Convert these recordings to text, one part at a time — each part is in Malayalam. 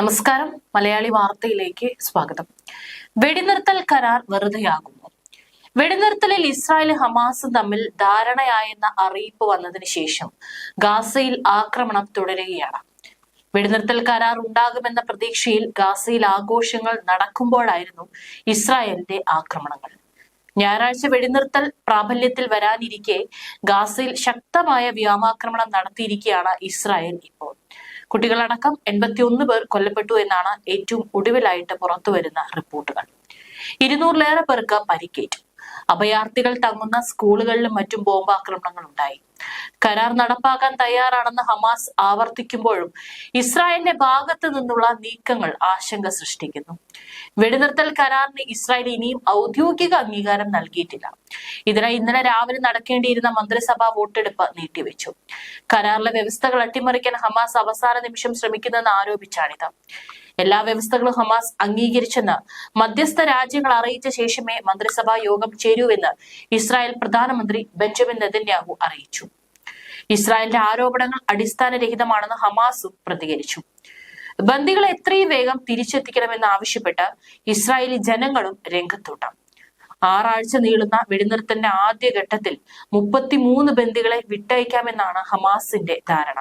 നമസ്കാരം. മലയാളി വാർത്തയിലേക്ക് സ്വാഗതം. വെടിനിർത്തൽ കരാർ വെറുതെയാകുന്നു. വെടിനിർത്തലിൽ ഇസ്രായേൽ ഹമാസ് തമ്മിൽ ധാരണയായെന്ന അറിയിപ്പ് വന്നതിന് ശേഷം ഗാസയിൽ ആക്രമണം തുടരുകയാണ്. വെടിനിർത്തൽ കരാർ ഉണ്ടാകുമെന്ന പ്രതീക്ഷയിൽ ഗാസയിൽ ആഘോഷങ്ങൾ നടക്കുമ്പോഴായിരുന്നു ഇസ്രായേലിന്റെ ആക്രമണങ്ങൾ. ഞായറാഴ്ച വെടിനിർത്തൽ പ്രാബല്യത്തിൽ വരാനിരിക്കെ ഗാസയിൽ ശക്തമായ വ്യോമാക്രമണം നടത്തിയിരിക്കുകയാണ് ഇസ്രായേൽ ഇപ്പോൾ. കുട്ടികളടക്കം എൺപത്തിയൊന്ന് പേർ കൊല്ലപ്പെട്ടു എന്നാണ് ഏറ്റവും ഒടുവിലായിട്ട് പുറത്തുവരുന്ന റിപ്പോർട്ടുകൾ. ഇരുന്നൂറിലേറെ പേർക്ക് പരിക്കേറ്റു. അഭയാർത്ഥികൾ തങ്ങുന്ന സ്കൂളുകളിലും മറ്റും ബോംബാക്രമണങ്ങൾ ഉണ്ടായി. കരാർ നടപ്പാക്കാൻ തയ്യാറാണെന്ന് ഹമാസ് ആവർത്തിക്കുമ്പോഴും ഇസ്രായേലിന്റെ ഭാഗത്തു നിന്നുള്ള നീക്കങ്ങൾ ആശങ്ക സൃഷ്ടിക്കുന്നു. വെടിനിർത്തൽ കരാറിന് ഇസ്രായേൽ ഇനിയും ഔദ്യോഗിക അംഗീകാരം നൽകിയിട്ടില്ല. ഇതിനായി ഇന്നലെ രാവിലെ നടക്കേണ്ടിയിരുന്ന മന്ത്രിസഭാ വോട്ടെടുപ്പ് നീട്ടിവെച്ചു. കരാറിലെ വ്യവസ്ഥകൾ അട്ടിമറിക്കാൻ ഹമാസ് അവസാന നിമിഷം ശ്രമിക്കുന്നെന്ന് ആരോപിച്ചാണിത്. എല്ലാ വ്യവസ്ഥകളും ഹമാസ് അംഗീകരിച്ചെന്ന് മധ്യസ്ഥ രാജ്യങ്ങൾ അറിയിച്ച ശേഷമേ മന്ത്രിസഭാ യോഗം ചേരൂവെന്ന് ഇസ്രായേൽ പ്രധാനമന്ത്രി ബെഞ്ചമിൻ നെതന്യാഹു അറിയിച്ചു. ഇസ്രായേലിന്റെ ആരോപണങ്ങൾ അടിസ്ഥാനരഹിതമാണെന്ന് ഹമാസും പ്രതികരിച്ചു. ബന്ദികളെ എത്രയും വേഗം തിരിച്ചെത്തിക്കണമെന്ന് ആവശ്യപ്പെട്ട് ഇസ്രായേലി ജനങ്ങളും രംഗത്തൂട്ടാം ആറാഴ്ച നീളുന്ന വെടിനിർത്തലിന്റെ ആദ്യഘട്ടത്തിൽ മുപ്പത്തിമൂന്ന് ബന്ദികളെ വിട്ടയക്കാമെന്നാണ് ഹമാസിന്റെ ധാരണ.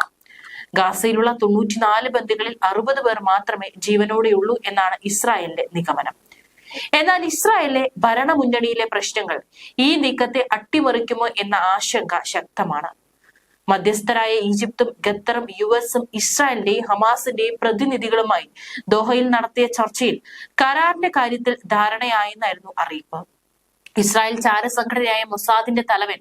ഗാസയിലുള്ള തൊണ്ണൂറ്റിനാല് ബന്ദികളിൽ അറുപത് പേർ മാത്രമേ ജീവനോടെയുള്ളൂ എന്നാണ് ഇസ്രായേലിന്റെ നിഗമനം. എന്നാൽ ഇസ്രായേലിലെ ഭരണമുന്നണിയിലെ പ്രശ്നങ്ങൾ ഈ നീക്കത്തെ അട്ടിമറിക്കുമോ എന്ന ആശങ്ക ശക്തമാണ്. മധ്യസ്ഥരായ ഈജിപ്തും ഖത്തറും യു എസും ഇസ്രായേലിന്റെയും ഹമാസിന്റെയും പ്രതിനിധികളുമായി ദോഹയിൽ നടത്തിയ ചർച്ചയിൽ കരാറിന്റെ കാര്യത്തിൽ ധാരണയായെന്നായിരുന്നു അറിയിപ്പ്. ഇസ്രായേൽ ചാരസംഘടനയായ മൊസാദിന്റെ തലവൻ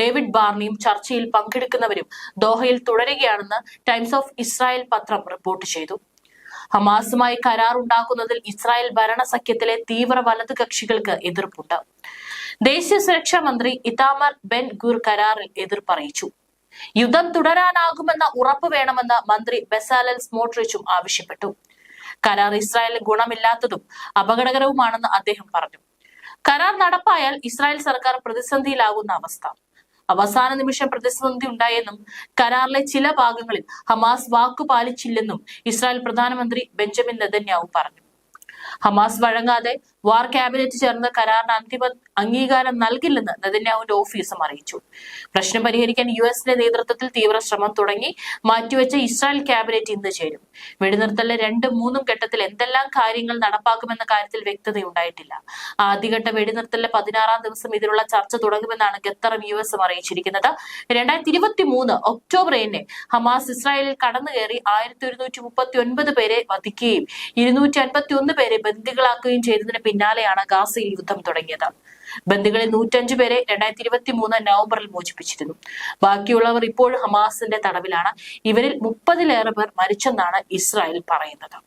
ഡേവിഡ് ബാർണിയും ചർച്ചയിൽ പങ്കെടുക്കുന്നവരും ദോഹയിൽ തുടരുകയാണെന്ന് ടൈംസ് ഓഫ് ഇസ്രായേൽ പത്രം റിപ്പോർട്ട് ചെയ്തു. ഹമാസുമായി കരാർ ഉണ്ടാക്കുന്നതിൽ ഇസ്രായേൽ ഭരണ സഖ്യത്തിലെ തീവ്ര വലതു കക്ഷികൾക്ക് എതിർപ്പുണ്ട്. ദേശീയ സുരക്ഷാ മന്ത്രി ഇതാമർ ബെൻ ഗുർ കരാറിൽ എതിർപ്പറിയിച്ചു. യുദ്ധം തുടരാനാകുമെന്ന ഉറപ്പ് വേണമെന്ന് മന്ത്രി ബെസാലൽ സ്മോട്രിച്ചും ആവശ്യപ്പെട്ടു. കരാർ ഇസ്രായേലിന് ഗുണമില്ലാത്തതും അപകടകരവുമാണെന്ന് അദ്ദേഹം പറഞ്ഞു. കരാർ നടപ്പായാൽ ഇസ്രായേൽ സർക്കാർ പ്രതിസന്ധിയിലാകുന്ന അവസ്ഥ. അവസാന നിമിഷം പ്രതിസന്ധി ഉണ്ടായെന്നും കരാറിലെ ചില ഭാഗങ്ങളിൽ ഹമാസ് വാക്കു പാലിച്ചില്ലെന്നും ഇസ്രായേൽ പ്രധാനമന്ത്രി ബെഞ്ചമിൻ നെതന്യാവു പറഞ്ഞു. ഹമാസ് വഴങ്ങാതെ വാർ ക്യാബിനറ്റ് ചേർന്ന് കരാറിന് അന്തിമ അംഗീകാരം നൽകില്ലെന്ന് നെതന്യാഹുവിന്റെ ഓഫീസും അറിയിച്ചു. പ്രശ്നം പരിഹരിക്കാൻ യു എസിന്റെ നേതൃത്വത്തിൽ തീവ്ര ശ്രമം തുടങ്ങി മാറ്റിവെച്ച ഇസ്രായേൽ ക്യാബിനറ്റ് ഇന്ന് ചേരും. വെടിനിർത്തലിലെ രണ്ടും മൂന്നും ഘട്ടത്തിൽ എന്തെല്ലാം കാര്യങ്ങൾ നടപ്പാക്കുമെന്ന കാര്യത്തിൽ വ്യക്തതയുണ്ടായിട്ടില്ല. ആദ്യഘട്ട വെടിനിർത്തലിലെ പതിനാറാം ദിവസം ഇതിനുള്ള ചർച്ച തുടങ്ങുമെന്നാണ് ഖത്തറും യു എസും അറിയിച്ചിരിക്കുന്നത്. രണ്ടായിരത്തി ഇരുപത്തി മൂന്ന് ഒക്ടോബർ ഏഴിന് ഹമാസ് ഇസ്രായേലിൽ കടന്നു കയറി ആയിരത്തി ഒരുന്നൂറ്റി മുപ്പത്തി ഒൻപത് പേരെ വധിക്കുകയും ഇരുന്നൂറ്റി അൻപത്തി ഒന്ന് പേരെ ബന്ദികളാക്കുകയും ചെയ്തതിന് പിന്നാലെയാണ് ഗാസയിൽ യുദ്ധം തുടങ്ങിയത്. ബന്ദികളിൽ നൂറ്റഞ്ചു പേരെ രണ്ടായിരത്തി ഇരുപത്തി മൂന്ന് നവംബറിൽ മോചിപ്പിച്ചിരുന്നു. ബാക്കിയുള്ളവർ ഇപ്പോൾ ഹമാസിന്റെ തടവിലാണ്. ഇവരിൽ മുപ്പതിലേറെ പേർ മരിച്ചെന്നാണ് ഇസ്രായേൽ പറയുന്നത്.